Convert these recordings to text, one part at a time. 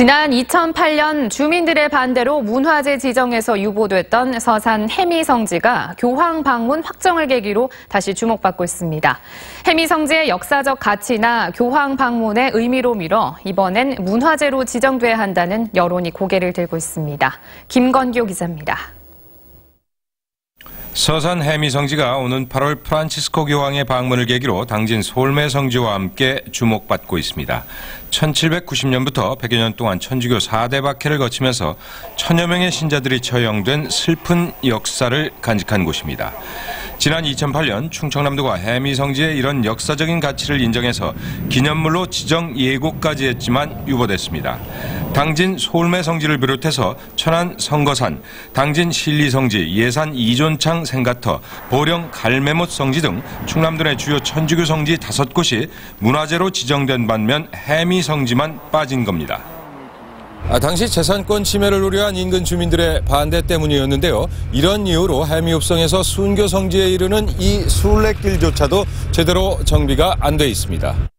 지난 2008년 주민들의 반대로 문화재 지정에서 유보됐던 서산 해미성지가 교황 방문 확정을 계기로 다시 주목받고 있습니다. 해미성지의 역사적 가치나 교황 방문의 의미로 미뤄 이번엔 문화재로 지정돼야 한다는 여론이 고개를 들고 있습니다. 김건교 기자입니다. 서산 해미 성지가 오는 8월 프란치스코 교황의 방문을 계기로 당진 솔매성지와 함께 주목받고 있습니다. 1790년부터 100여 년 동안 천주교 4대 박해를 거치면서 천여 명의 신자들이 처형된 슬픈 역사를 간직한 곳입니다. 지난 2008년 충청남도가 해미 성지의 이런 역사적인 가치를 인정해서 기념물로 지정 예고까지 했지만 유보됐습니다. 당진 솔매 성지를 비롯해서 천안 성거산, 당진 신리 성지, 예산 이존창 생가터, 보령 갈매못 성지 등 충남도 내 주요 천주교 성지 다섯 곳이 문화재로 지정된 반면 해미 성지만 빠진 겁니다. 아, 당시 재산권 침해를 우려한 인근 주민들의 반대 때문이었는데요. 이런 이유로 해미읍성에서 순교 성지에 이르는 이 순례길조차도 제대로 정비가 안 돼 있습니다.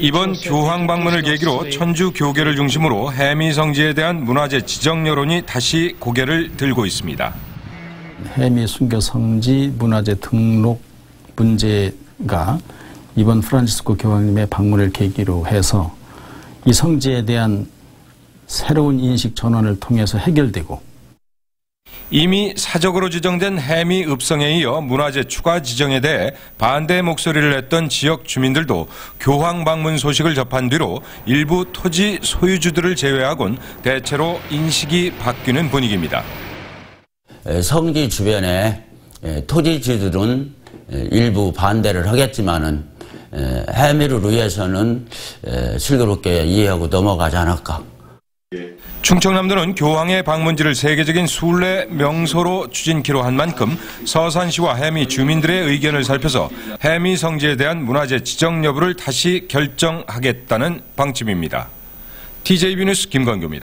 이번 교황 방문을 계기로 천주 교계를 중심으로 해미 성지에 대한 문화재 지정 여론이 다시 고개를 들고 있습니다. 해미 순교 성지 문화재 등록 문제가 이번 프란치스코 교황님의 방문을 계기로 해서 이 성지에 대한 새로운 인식 전환을 통해서 해결되고 이미 사적으로 지정된 해미 읍성에 이어 문화재 추가 지정에 대해 반대 목소리를 냈던 지역 주민들도 교황 방문 소식을 접한 뒤로 일부 토지 소유주들을 제외하곤 대체로 인식이 바뀌는 분위기입니다. 성지 주변에 토지주들은 일부 반대를 하겠지만은 해미를 위해서는 슬기롭게 이해하고 넘어가지 않을까. 충청남도는 교황의 방문지를 세계적인 순례 명소로 추진키로 한 만큼 서산시와 해미 주민들의 의견을 살펴서 해미 성지에 대한 문화재 지정 여부를 다시 결정하겠다는 방침입니다. TJB 뉴스 김광규입니다.